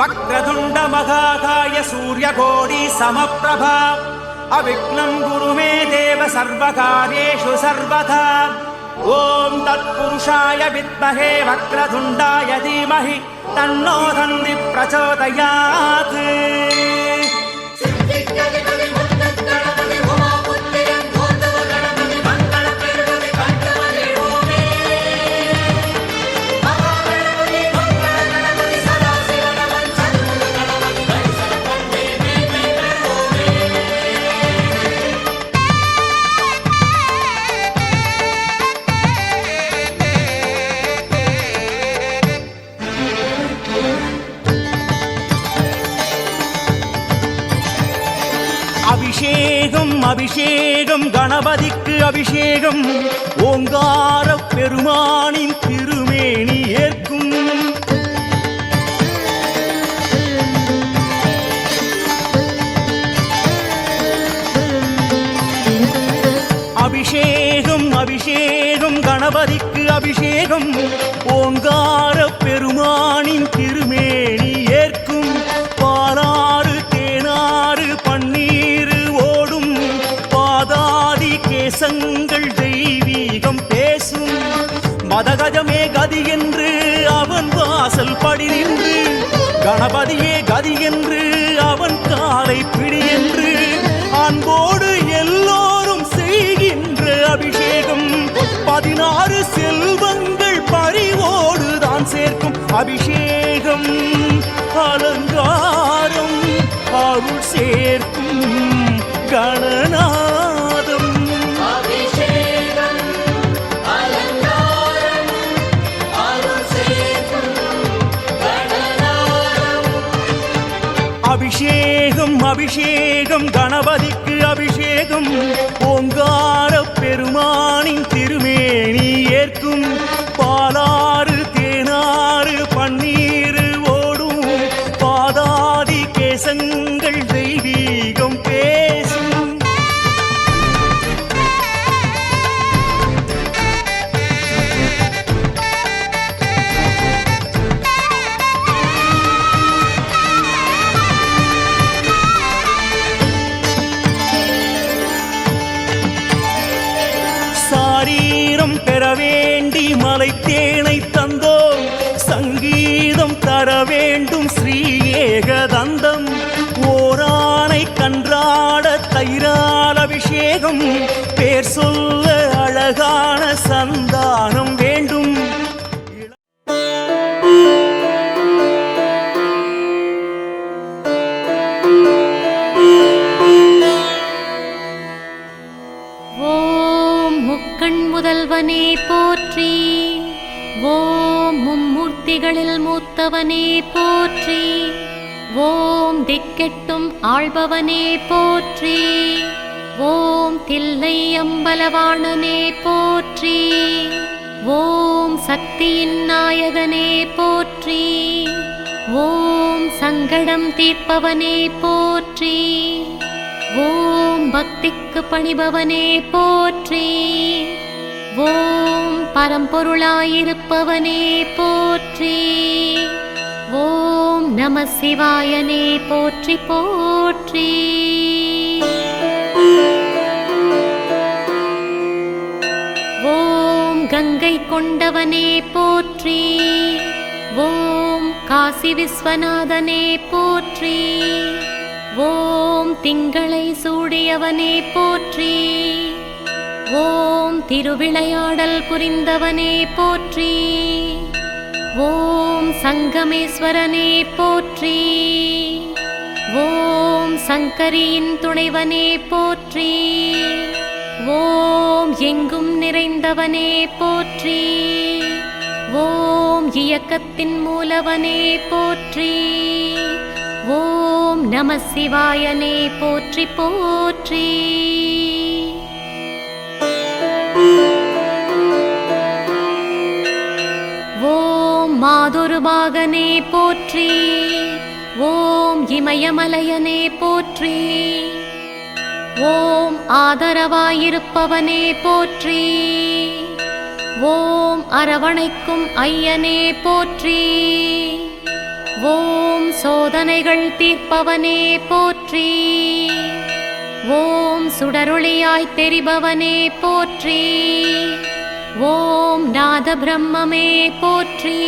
వక్రతుండ మహాకాయ సూర్యకోడి సమప్రభ అవిఘ్నం గురు మే దేవ సర్వకార్యేషు సర్వదా ఓం తత్పురుషాయ విద్మహే వక్రతుండాయ ధీమహి తన్నో ప్రచోదయాత్ அபிஷேகம் கணபதிக்கு அபிஷேகம் ஓங்கார பெருமானின் திருமேனி ஏற்கும். அபிஷேகம் அபிஷேகம் கணபதிக்கு அபிஷேகம் ஓங்கார பெருமானின் திருமேனி மதகஜமே கதி என்று அவன் வாசல் படி நின்று கணபதியே கதி என்று அவன் காலை பிடி என்று அன்போடு எல்லோரும் செய்கின்ற அபிஷேகம். பதினாறு செல்வங்கள் பறிவோடு தான் சேர்க்கும் அபிஷேகம். அலங்கு அபிஷேகம் கணபதிக்கு அபிஷேகம். வேண்டும் பேர் சொல்ல அழகான சந்தானம் வேண்டும். ஓம் முக்கண் முதல்வனே போற்றி. ஓம் மும்மூர்த்திகளில் மூத்தவனே போற்றி. ஓம் திக்கெட்டும் ஆள்பவனே போற்றி. ஓம் தில்லை அம்பலவாணனே போற்றி. ஓம் சக்தியின் நாயகனே போற்றி. ஓம் சங்கடம் தீர்ப்பவனே போற்றி. ஓம் பக்திக்கு பணிபவனே போற்றி. ஓம் பரம்பொருளாயிருப்பவனே போற்றி. ஓம் நம சிவாயனே போற்றி போற்றி. கங்கை கொண்டவனே போற்றி. ஓம் காசி விஸ்வநாதனே போற்றி. ஓம் திங்களை சூடியவனே போற்றி. ஓம் திருவிளையாடல் புரிந்தவனே போற்றி. ஓம் சங்கமேஸ்வரனே போற்றி. ஓம் சங்கரியின் துணைவனே போற்றி. ஓம் எங்கும் நிறைந்தவனே போற்றி. ஓம் இயக்கத்தின் மூலவனே போற்றி. ஓம் நம சிவாயனே போற்றி போற்றி. ஓம் மாதுருபாகனே போற்றி. ஓம் இமயமலையனே போற்றி. ஓம் ஆதரவாயிருப்பவனே போற்றி. ஓம் அரவணைக்கும் ஐயனே போற்றி. ஓம் சோதனைகள் தீர்ப்பவனே போற்றி. ஓம் சுடரொளியாய் தெரிபவனே போற்றி. ஓம் நாத பிரம்மமே போற்றி.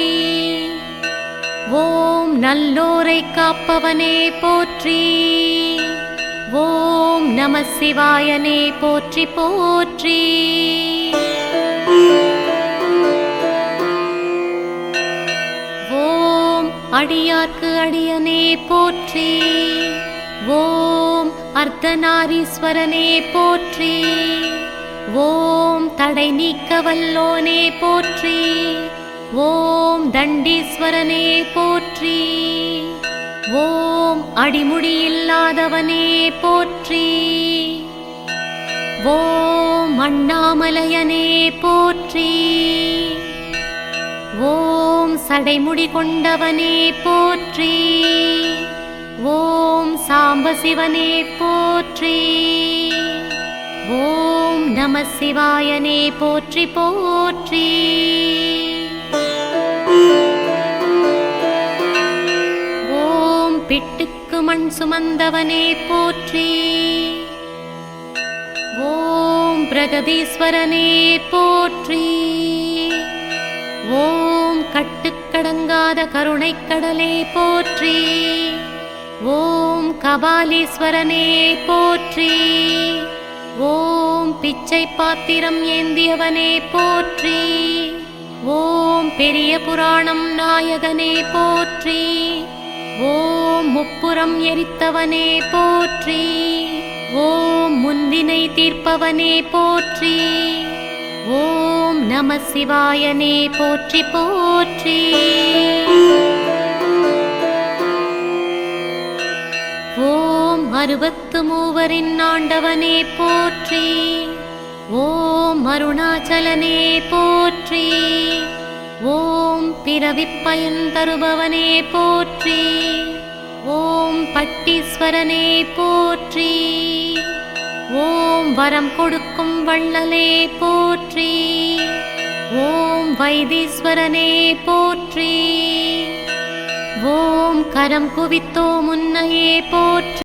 ஓம் நல்லோரை காப்பவனே போற்றி. ஓம் நம சிவாயனே போற்றி போற்றி. ஓம் அடியார்க்கு அடியனே போற்றி. ஓம் அர்த்தநாரீஸ்வரனே போற்றி. ஓம் தடை நீக்க வல்லோனே போற்றி. ஓம் தண்டீஸ்வரனே போற்றி. ஓம் அடிமுடி இல்லாதவனே போற்றி. ஓம் அண்ணாமலையனே போற்றி. ஓம் சடைமுடி கொண்டவனே போற்றி. ஓம் சாம்பசிவனே போற்றி. ஓம் நம சிவாயனே போற்றி போற்றி. மண் சுமந்தவனே போற்றி. ஓம் பிரகதீஸ்வரனே போற்றி. ஓம் கட்டுக்கடங்காத கருணை கடலே போற்றி. ஓம் கபாலீஸ்வரனே போற்றி. ஓம் பிச்சை பாத்திரம் ஏந்தியவனே போற்றி. ஓம் பெரிய புராணம் நாயகனே போற்றி. ஓம் முப்புறம் எரித்தவனே போற்றி. ஓம் முந்தினை தீர்ப்பவனே போற்றி. ஓம் நம சிவாயனே போற்றி போற்றி. ஓம் அறுபத்து மூவரின் ஆண்டவனே போற்றி. ஓம் அருணாச்சலனே போற்றி. ஓம் பிறவிப் பயன் தருபவனே போற்றி. ஓம் பட்டீஸ்வரனே போற்றி. ஓம் வரம் கொடுக்கும் வள்ளலே போற்றி. ஓம் வைத்தீஸ்வரனே போற்றி. ஓம் கரம் குவித்தோ முன்னையே போற்றி.